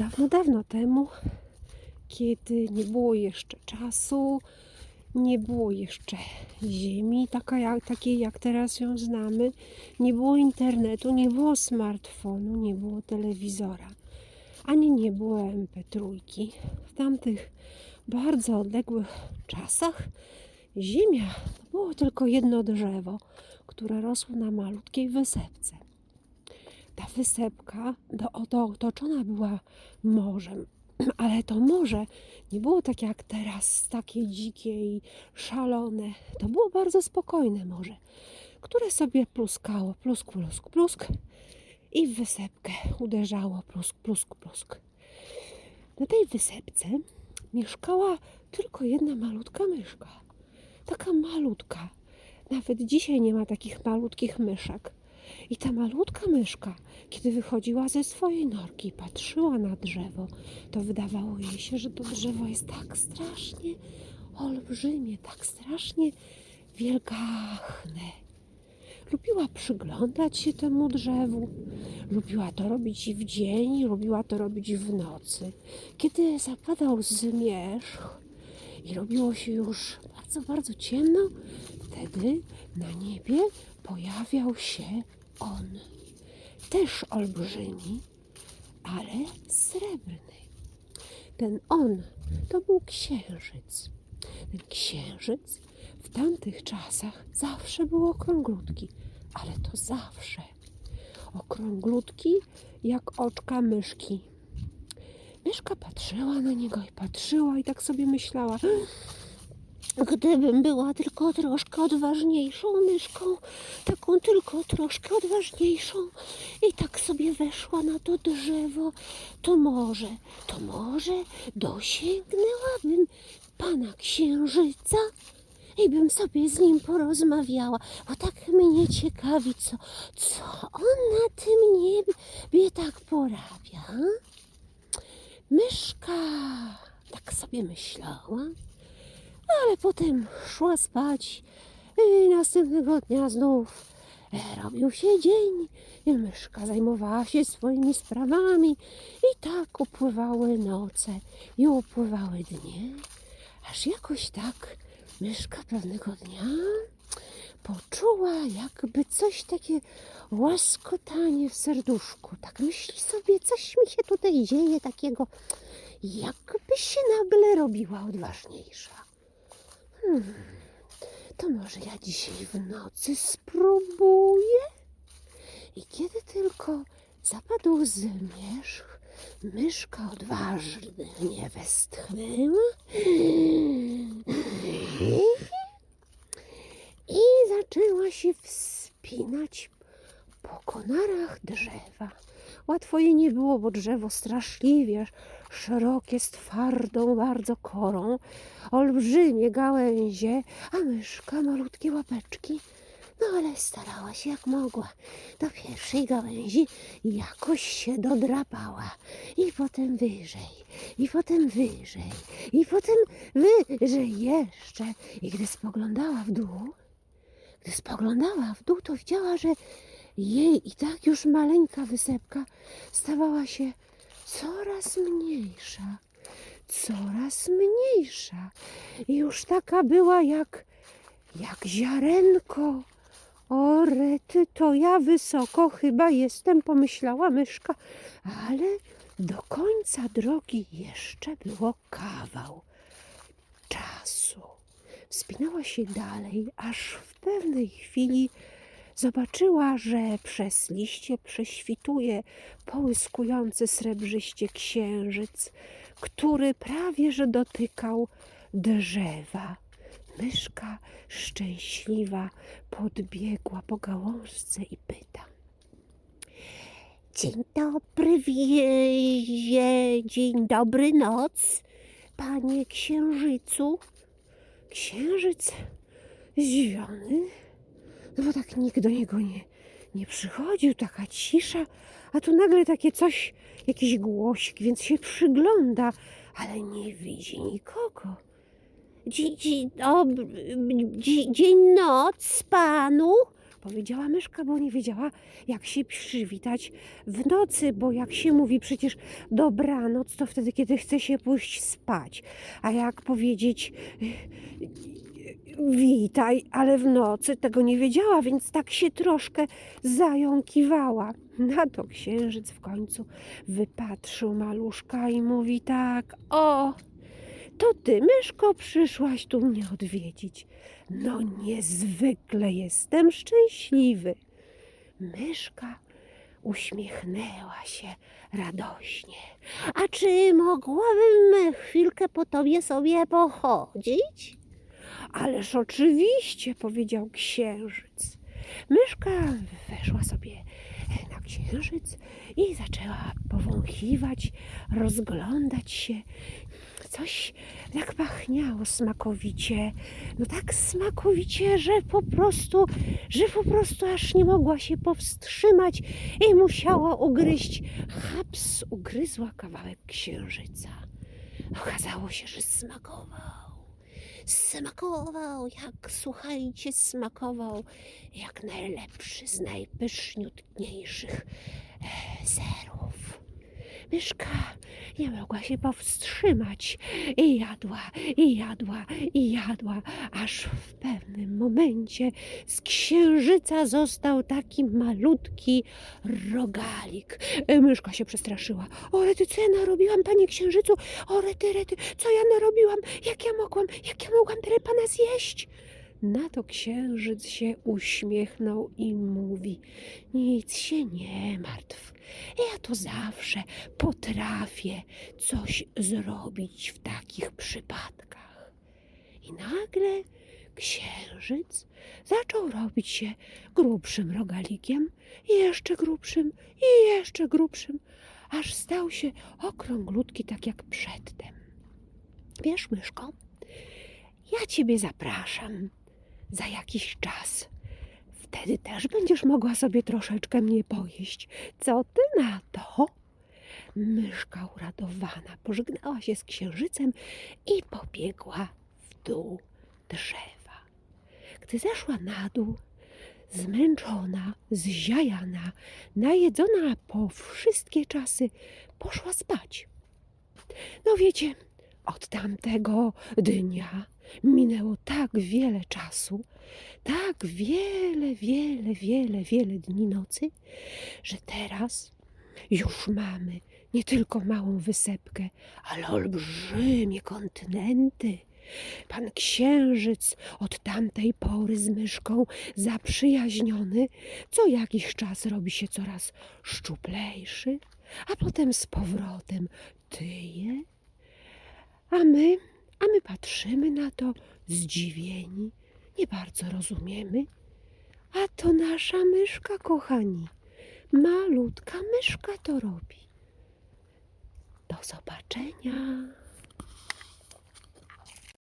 dawno, dawno temu, kiedy nie było jeszcze czasu, nie było jeszcze ziemi taka jak, takiej, jak teraz ją znamy, nie było internetu, nie było smartfonu, nie było telewizora, ani nie było MP3. W tamtych bardzo odległych czasach ziemia to było tylko jedno drzewo, które rosło na malutkiej wysepce. Ta wysepka do, otoczona była morzem, ale to morze nie było tak jak teraz, takie dzikie i szalone. To było bardzo spokojne morze, które sobie pluskało, plusk, plusk, plusk i w wysepkę uderzało, plusk, plusk, plusk. Na tej wysepce mieszkała tylko jedna malutka myszka. Taka malutka. Nawet dzisiaj nie ma takich malutkich myszek. I ta malutka myszka, kiedy wychodziła ze swojej norki i patrzyła na drzewo, to wydawało jej się, że to drzewo jest tak strasznie olbrzymie, tak strasznie wielgachne. Lubiła przyglądać się temu drzewu. Lubiła to robić i w dzień, lubiła to robić w nocy. Kiedy zapadał zmierzch i robiło się już bardzo, bardzo ciemno, wtedy na niebie pojawiał się on. Też olbrzymi, ale srebrny. Ten on to był księżyc. Ten księżyc w tamtych czasach zawsze był okrąglutki, ale to zawsze. Okrąglutki jak oczka myszki. Myszka patrzyła na niego i patrzyła i tak sobie myślała. Gdybym była tylko troszkę odważniejszą myszką, taką tylko troszkę odważniejszą i tak sobie weszła na to drzewo, to może, to może dosięgnęłabym pana księżyca i bym sobie z nim porozmawiała, bo tak mnie ciekawi, co, co on na tym niebie tak porabia. Myszka tak sobie myślała, ale potem szła spać i następnego dnia znów e, robił się dzień i myszka zajmowała się swoimi sprawami i tak upływały noce i upływały dnie, aż jakoś tak myszka pewnego dnia poczuła jakby coś takie łaskotanie w serduszku. Tak myśli sobie, coś mi się tutaj dzieje takiego, jakby się nagle robiła odważniejsza. Hmm, to może ja dzisiaj w nocy spróbuję? I kiedy tylko zapadł zmierzch, myszka odważnie westchnęła i zaczęła się wspinać po konarach drzewa. Łatwo jej nie było, bo drzewo straszliwie szerokie, z twardą bardzo korą, olbrzymie gałęzie, a myszka malutkie łapeczki. No ale starała się jak mogła. Do pierwszej gałęzi jakoś się dodrapała. I potem wyżej, i potem wyżej, i potem wyżej jeszcze. I gdy spoglądała w dół, gdy spoglądała w dół, to widziała, że jej i tak już maleńka wysepka stawała się coraz mniejsza, coraz mniejsza. I już taka była jak, jak ziarenko. O rety, to ja wysoko chyba jestem, pomyślała myszka, ale do końca drogi jeszcze było kawał czasu. Wspinała się dalej, aż w pewnej chwili zobaczyła, że przez liście prześwituje połyskujący srebrzyście księżyc, który prawie że dotykał drzewa. Myszka szczęśliwa podbiegła po gałązce i pyta. Dzień dobry, wiezie, dzień dobry, noc, panie księżycu. Księżyc zdziwiony, no bo tak nikt do niego nie, nie przychodził, taka cisza, a tu nagle takie coś, jakiś głosik, więc się przygląda, ale nie widzi nikogo. Dzień, dzień dzień, dzień noc panu, powiedziała myszka, bo nie wiedziała, jak się przywitać w nocy, bo jak się mówi przecież dobranoc, to wtedy, kiedy chce się pójść spać. A jak powiedzieć witaj, ale w nocy tego nie wiedziała, więc tak się troszkę zająkiwała. Na to księżyc w końcu wypatrzył maluszka i mówi tak: O, to ty, myszko, przyszłaś tu mnie odwiedzić. No niezwykle jestem szczęśliwy. Myszka uśmiechnęła się radośnie. A czy mogłabym chwilkę po tobie sobie pochodzić? Ależ oczywiście, powiedział księżyc. Myszka weszła sobie na księżyc i zaczęła powąchiwać, rozglądać się. Coś tak pachniało smakowicie. No tak smakowicie, że po prostu, że po prostu aż nie mogła się powstrzymać i musiała ugryźć. Haps ugryzła kawałek księżyca. Okazało się, że smakował. Smakował, jak słuchajcie, smakował jak najlepszy z najpyszniutniejszych e, serów. Myszka nie mogła się powstrzymać i jadła, i jadła, i jadła, aż w pewnym momencie z księżyca został taki malutki rogalik. E, Myszka się przestraszyła. O rety, co ja narobiłam, panie księżycu? O rety, rety, co ja narobiłam? Jak ja mogłam, jak ja mogłam tyle pana zjeść? Na to księżyc się uśmiechnął i mówi: Nic się nie martw. Ja to zawsze potrafię coś zrobić w takich przypadkach. I nagle księżyc zaczął robić się grubszym rogalikiem, jeszcze grubszym, i jeszcze grubszym, aż stał się okrąglutki, tak jak przedtem. Wiesz, myszko, ja ciebie zapraszam za jakiś czas. Wtedy też będziesz mogła sobie troszeczkę mnie pojeść. Co ty na to? Myszka uradowana pożegnała się z księżycem i pobiegła w dół drzewa. Gdy zeszła na dół, zmęczona, zziajana, najedzona po wszystkie czasy, poszła spać. No wiecie, od tamtego dnia minęło tak wiele czasu, tak wiele, wiele, wiele, wiele dni nocy, że teraz już mamy nie tylko małą wysepkę, ale olbrzymie kontynenty. Pan księżyc od tamtej pory z myszką zaprzyjaźniony, co jakiś czas robi się coraz szczuplejszy, a potem z powrotem tyje. A my, a my patrzymy na to zdziwieni, nie bardzo rozumiemy. A to nasza myszka, kochani. Malutka myszka to robi. Do zobaczenia.